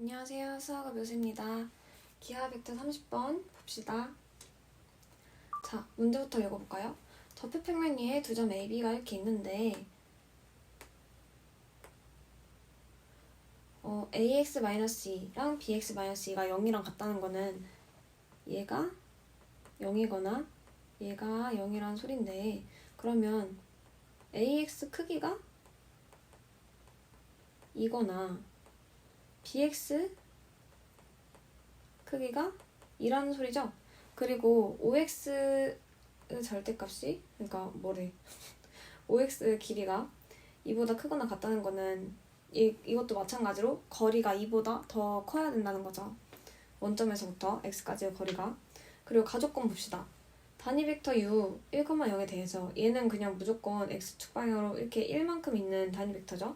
안녕하세요. 수학의 묘수입니다. 기하 벡터 30번 봅시다. 자, 문제부터 읽어볼까요? 접해평면 위에 두 점 A, B가 이렇게 있는데 어, AX-2랑 BX-2가 0이랑 같다는 거는 얘가 0이거나 얘가 0이라는 소린데 그러면 AX 크기가 이거나 bx 크기가 2라는 소리죠. 그리고 5x 절대값이 그러니까 뭐래 5x 길이가 2보다 크거나 같다는 거는 이, 이것도 마찬가지로 거리가 2보다 더 커야 된다는 거죠. 원점에서부터 x까지의 거리가 그리고 가족권 봅시다. 단위 벡터 u 1,0에 대해서 얘는 그냥 무조건 x축 방향으로 이렇게 1만큼 있는 단위 벡터죠.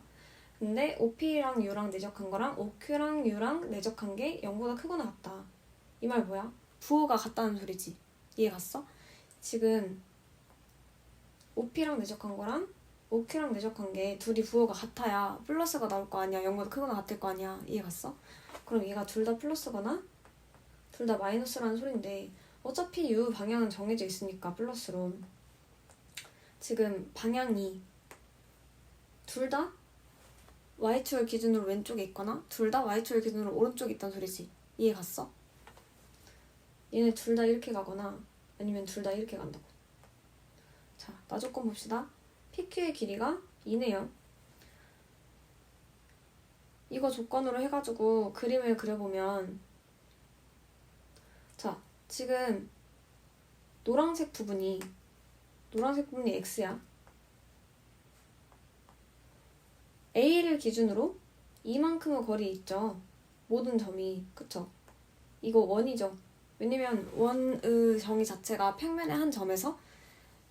근데 OP랑 U랑 내적한 거랑 OQ랑 U랑 내적한 게 0보다 크거나 같다. 이 말 뭐야? 부호가 같다는 소리지. 이해 갔어? 지금 OP랑 내적한 거랑 OQ랑 내적한 게 둘이 부호가 같아야 플러스가 나올 거 아니야. 0보다 크거나 같을 거 아니야. 이해 갔어? 그럼 얘가 둘 다 플러스거나 둘 다 마이너스라는 소린데 어차피 U 방향은 정해져 있으니까 플러스로 지금 방향이 둘 다 y축을 기준으로 왼쪽에 있거나 둘 다 y축을 기준으로 오른쪽에 있다는 소리지. 이해 갔어? 얘네 둘 다 이렇게 가거나 아니면 둘 다 이렇게 간다고. 자, 나 조건 봅시다. PQ의 길이가 2네요. 이거 조건으로 해가지고 그림을 그려보면 자, 지금 노란색 부분이 노란색 부분이 x야. A를 기준으로 이만큼의 거리 있죠. 모든 점이 그쵸? 이거 원이죠. 왜냐면 원의 정의 자체가 평면의 한 점에서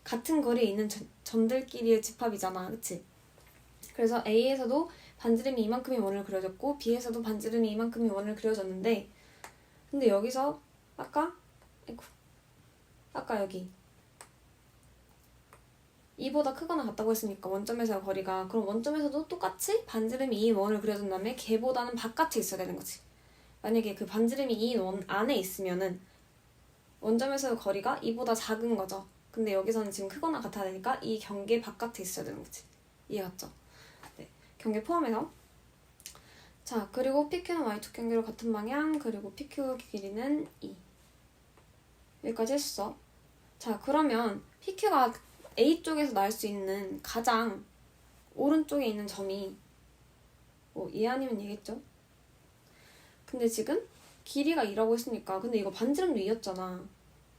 같은 거리에 있는 저, 점들끼리의 집합이잖아. 그치? 그래서 A에서도 반지름이 이만큼의 원을 그려졌고 B에서도 반지름이 이만큼의 원을 그려졌는데 근데 여기서 아까 아이고 아까 여기 2보다 크거나 같다고 했으니까 원점에서의 거리가 그럼 원점에서도 똑같이 반지름이 2인 원을 그려준 다음에 걔보다는 바깥에 있어야 되는 거지. 만약에 그 반지름이 2인 원 안에 있으면은 원점에서의 거리가 2보다 작은 거죠. 근데 여기서는 지금 크거나 같아야 되니까 이 경계 바깥에 있어야 되는 거지. 이해 갔죠? 네. 경계 포함해서 자 그리고 PQ는 Y축 경계로 같은 방향 그리고 PQ 길이는 2 여기까지 했어. 자 그러면 PQ가 A 쪽에서 날 수 있는 가장 오른쪽에 있는 점이 뭐 얘 아니면 얘겠죠? 근데 지금 길이가 2라고 했으니까 근데 이거 반지름도 2였잖아.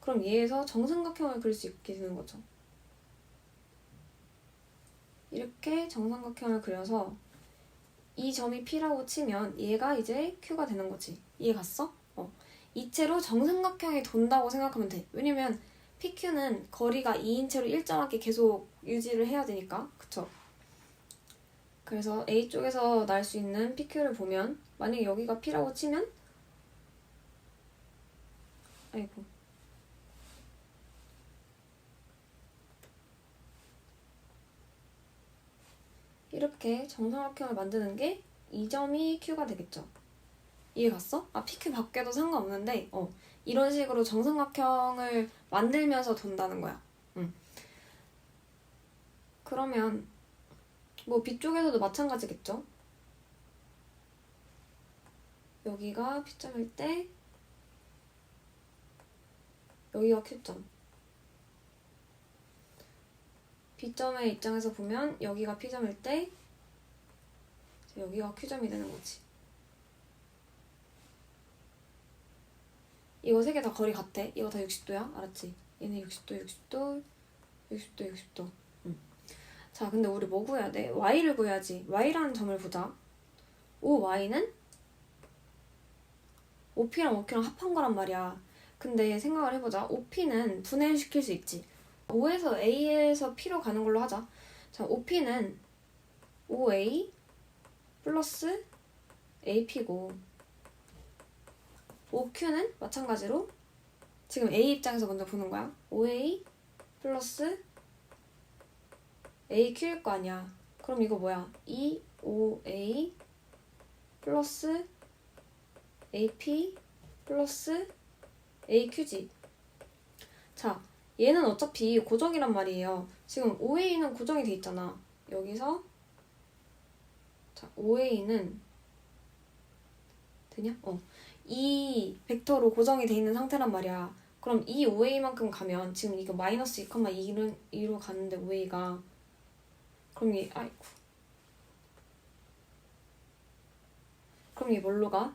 그럼 얘에서 정삼각형을 그릴 수 있게 되는 거죠. 이렇게 정삼각형을 그려서 이 점이 P라고 치면 얘가 이제 Q가 되는 거지. 이해 갔어? 어. 이 채로 정삼각형이 돈다고 생각하면 돼. 왜냐면 PQ는 거리가 2인 채로 일정하게 계속 유지를 해야 되니까 그쵸? 그래서 A 쪽에서 날 수 있는 PQ를 보면 만약에 여기가 P라고 치면 아이고 이렇게 정삼각형을 만드는 게이 점이 Q가 되겠죠. 이해 갔어? 아 PQ 밖에도 상관없는데 어 이런 식으로 정삼각형을 만들면서 돈다는 거야. 응. 그러면 뭐 B쪽에서도 마찬가지겠죠? 여기가 P점일 때 여기가 Q점. B점의 입장에서 보면 여기가 P점일 때 여기가 Q점이 되는 거지. 이거 세 개 다 거리 같아. 이거 다 60도야. 알았지? 얘는 60도, 60도, 60도, 60도. 응. 자, 근데 우리 뭐 구해야 돼? y를 구해야지. y라는 점을 보자. OY는 OP랑 OQ랑 합한 거란 말이야. 근데 생각을 해보자. OP는 분해시킬 수 있지. O에서 A에서 P로 가는 걸로 하자. 자, OP는 OA 플러스 AP고 OQ는 마찬가지로 지금 A 입장에서 먼저 보는 거야. OA 플러스 AQ일 거 아니야. 그럼 이거 뭐야? 2OA 플러스 AP 플러스 AQG. 자, 얘는 어차피 고정이란 말이에요. 지금 OA는 고정이 돼 있잖아. 여기서 자, OA는 되냐? 어. 이 벡터로 고정이 돼 있는 상태란 말이야. 그럼 이 OA만큼 가면 지금 이거 마이너스 2,2로 2로 가는데 OA가 그럼 이 아이고 그럼 이 뭘로 가?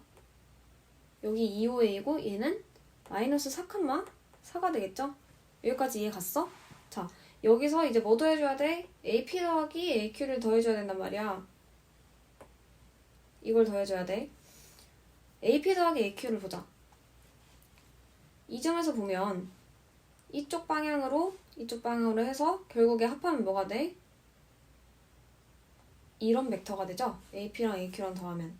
여기 2OA고 얘는 마이너스 4,4가 되겠죠? 여기까지 이해 갔어? 자 여기서 이제 뭐 더해줘야 돼? AP 더하기 AQ를 더해줘야 된단 말이야. 이걸 더해줘야 돼. AP 더하기 AQ를 보자. 이 점에서 보면 이쪽 방향으로 이쪽 방향으로 해서 결국에 합하면 뭐가 돼? 이런 벡터가 되죠? AP랑 AQ랑 더하면.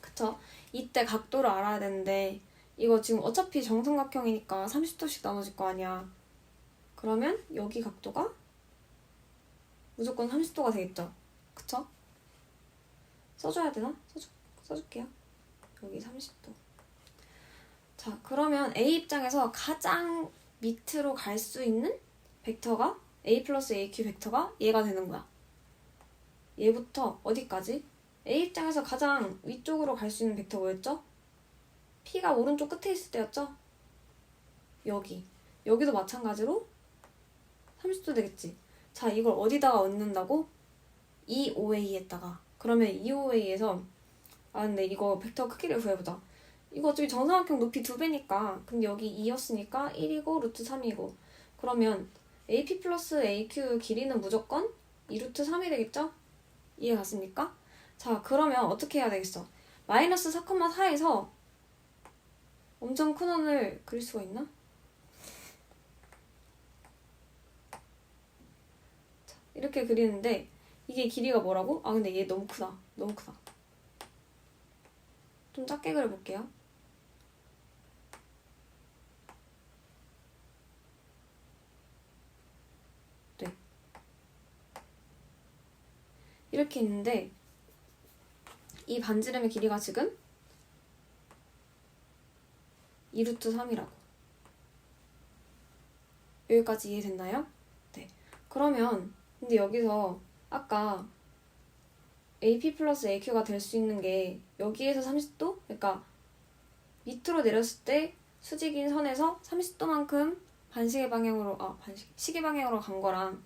그쵸? 이때 각도를 알아야 되는데 이거 지금 어차피 정삼각형이니까 30도씩 나눠질 거 아니야. 그러면 여기 각도가 무조건 30도가 되겠죠? 그쵸? 써줘야 되나? 써줄, 써줄게요. 여기 30도. 자, 그러면 A 입장에서 가장 밑으로 갈 수 있는 벡터가 A 플러스 AQ 벡터가 얘가 되는 거야. 얘부터 어디까지? A 입장에서 가장 위쪽으로 갈 수 있는 벡터 뭐였죠? P가 오른쪽 끝에 있을 때였죠? 여기. 여기도 마찬가지로 30도 되겠지. 자, 이걸 어디다가 얹는다고? 이 OA에다가. 그러면 이 OA에서 아 근데 이거 벡터 크기를 구해보자. 이거 어차피 정사각형 높이 두 배니까 근데 여기 2였으니까 1이고 루트 3이고 그러면 AP 플러스 AQ 길이는 무조건 2루트 3이 되겠죠? 이해 갔습니까? 자 그러면 어떻게 해야 되겠어? 마이너스 4,4에서 엄청 큰 원을 그릴 수가 있나? 자, 이렇게 그리는데 이게 길이가 뭐라고? 아 근데 얘 너무 크다 너무 크다 좀 작게 그려볼게요. 네. 이렇게 있는데 이 반지름의 길이가 지금 2루트 3이라고. 여기까지 이해됐나요? 네. 그러면 근데 여기서 아까 AP 플러스 AQ가 될 수 있는 게 여기에서 30도? 그러니까 밑으로 내렸을 때 수직인 선에서 30도만큼 반시계 방향으로 아 반시 시계 방향으로 간 거랑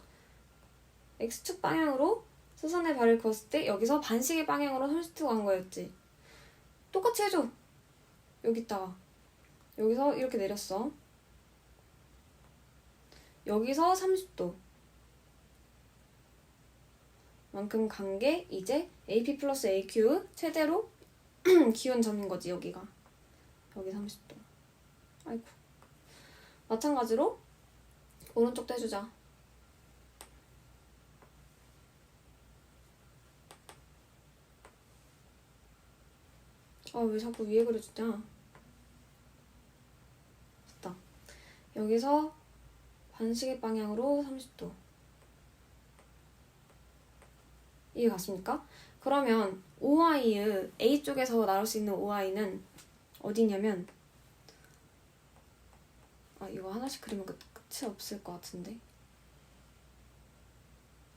X축 방향으로 수선에 발을 그었을 때 여기서 반시계 방향으로 30도 간 거였지. 똑같이 해줘. 여기다가 여기서 이렇게 내렸어. 여기서 30도. 만큼 간 게 이제 AP 플러스 AQ 최대로 기운 점인 거지 여기가. 여기 30도. 아이고 마찬가지로 오른쪽도 해주자. 아 왜 자꾸 위에 그려주냐? 됐다. 여기서 반시계 방향으로 30도 이해 갔습니까? 그러면 OI의 A 쪽에서 나올 수 있는 OI는 어디냐면 아 이거 하나씩 그리면 끝, 끝이 없을 것 같은데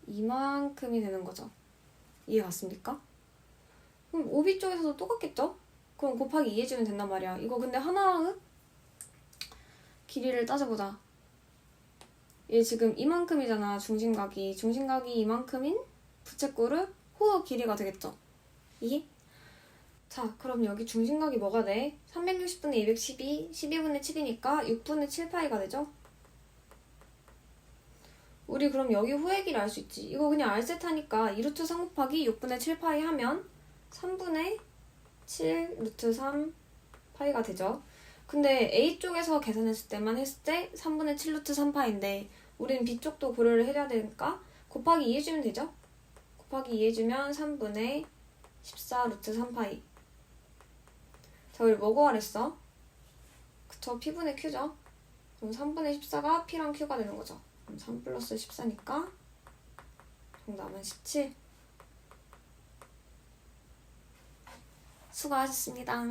이만큼이 되는 거죠. 이해 갔습니까? 그럼 OB 쪽에서도 똑같겠죠? 그럼 곱하기 2 해주면 된단 말이야. 이거 근데 하나의 길이를 따져보자. 얘 지금 이만큼이잖아 중심각이. 중심각이 이만큼인 부채꼴의 호흡 길이가 되겠죠. 이해? 자, 그럼 여기 중심각이 뭐가 돼? 360분의 212, 12분의 7이니까 6분의 7파이가 되죠? 우리 그럼 여기 후의 길이 알수 있지. 이거 그냥 알셋하니까 2루트 3 곱하기 6분의 7파이 하면 3분의 7 루트 3 파이가 되죠. 근데 A쪽에서 계산했을 때만 했을 때 3분의 7 루트 3 파인데 우리는 B쪽도 고려를 해야 되니까 곱하기 2 해주면 되죠? 곱하기 2 해주면 3분의 14 루트 3파이 자 우리 뭐 구하랬어? 그쵸 P분의 Q죠 그럼 3분의 14가 P랑 Q가 되는 거죠 그럼 3 플러스 14니까 정답은 17 수고하셨습니다.